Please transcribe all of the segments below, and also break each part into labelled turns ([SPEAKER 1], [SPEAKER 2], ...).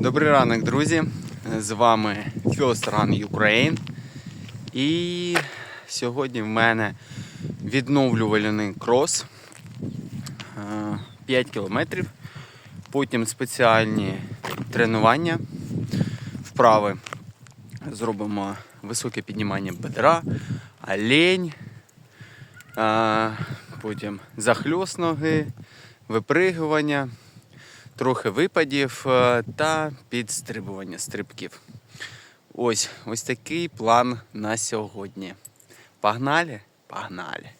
[SPEAKER 1] Добрий ранок, друзі! З вами First Run Ukraine. І сьогодні в мене відновлювальний крос Е, 5 кілометрів. Потім спеціальні тренування, вправи. Зробимо високе піднімання бедра, олень, е, потім захльост ноги, випригування трохи випадів е, та підстрибування стрибків. Ось ось такий план на сьогодні. Погнали? Погнали!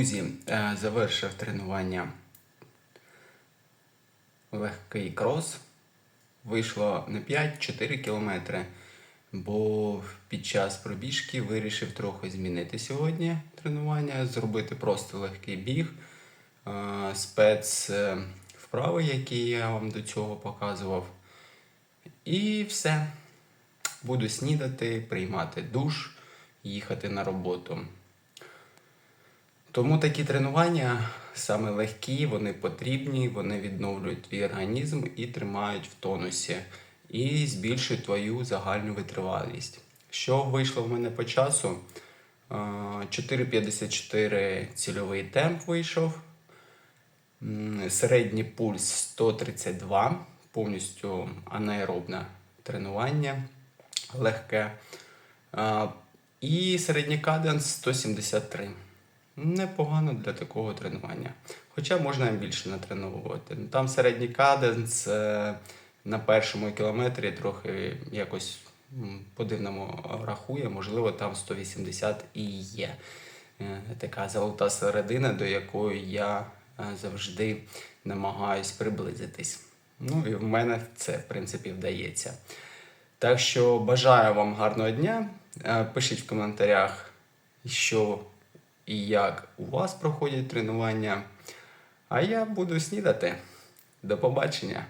[SPEAKER 1] Друзі, е, завершив тренування легкий крос. Вийшло не 5-4 кілометри, бо під час пробіжки вирішив трохи змінити сьогодні тренування, зробити просто легкий біг, е, спец е, вправи, які я вам до цього показував. І все. Буду снідати, приймати душ, їхати на роботу. Тому такі тренування саме легкі, вони потрібні, вони відновлюють твій організм і тримають в тонусі, і збільшують твою загальну витривалість. Що вийшло в мене по часу? Е, 4,54 цільовий темп вийшов. Середній пульс 132, повністю анаеробне тренування, легке. І середній каденс 173. Непогано для такого тренування. Хоча можна і більше натреновувати. Ну, Там середній каденс е, на першому кілометрі трохи якось по-дивному рахує, можливо, там 180 і є. Е, Така золота середина, до якої я е, завжди намагаюсь приблизитись. Ну і в мене це, в принципі, вдається. Так що бажаю вам гарного дня. Пишіть в коментарях, що і як у вас проходять тренування. А я буду снідати. До побачення!